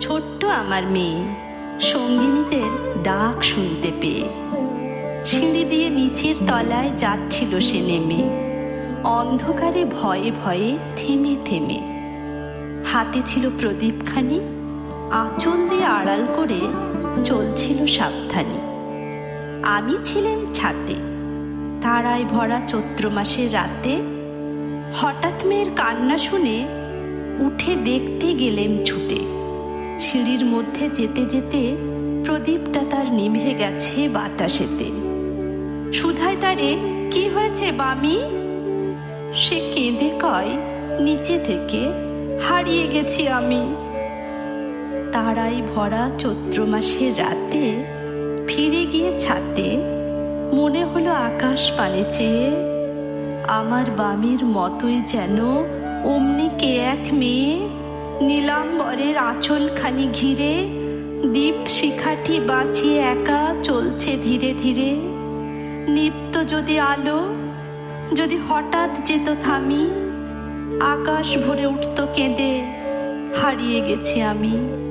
ছোট্ট আমার মেয়ে সঙ্গিনীদের ডাক শুনতে পেয়ে। সিঁড়ি দিয়ে নিচের তলায় যাচ্ছিল সে নেমে। অন্ধকারে ভয়ে ভয়ে থেমে থেমে। হাতে ছিল প্রদীপখানি, আঁচল দিয়ে আড়াল করে চলছিল সাবধানে। আমি ছিলাম ছাতে। তারায় ভরা চৈত্র মাসের রাতে হঠাৎ মেয়ের কান্না শুনে উঠে দেখতে গেলেম ছুটে। সিঁড়ির মধ্যে যেতে যেতে প্রদীপটা তার নিভে গেছে বাতাসেতে। সুধায় তারে, কি হয়েছে বামি? সে কেঁদে কয়, নিচে থেকে হারিয়ে গেছি আমি। তারাই ভরা চৈত্র মাসের রাতে ফিরে গিয়ে ছাতে মনে হলো আকাশ পানে চেয়ে, আমার বামির মতোই যেন অমনি কে এক মেয়ে? নীলাম্বরের আঁচলখানি ঘিরে দীপ শিখাটি বাঁচিয়ে একা চলছে ধীরে ধীরে। নিপ্ত যদি আলো, যদি হঠাৎ যেত থামি, আকাশ ভরে উঠত কেঁদে, হারিয়ে গেছি আমি।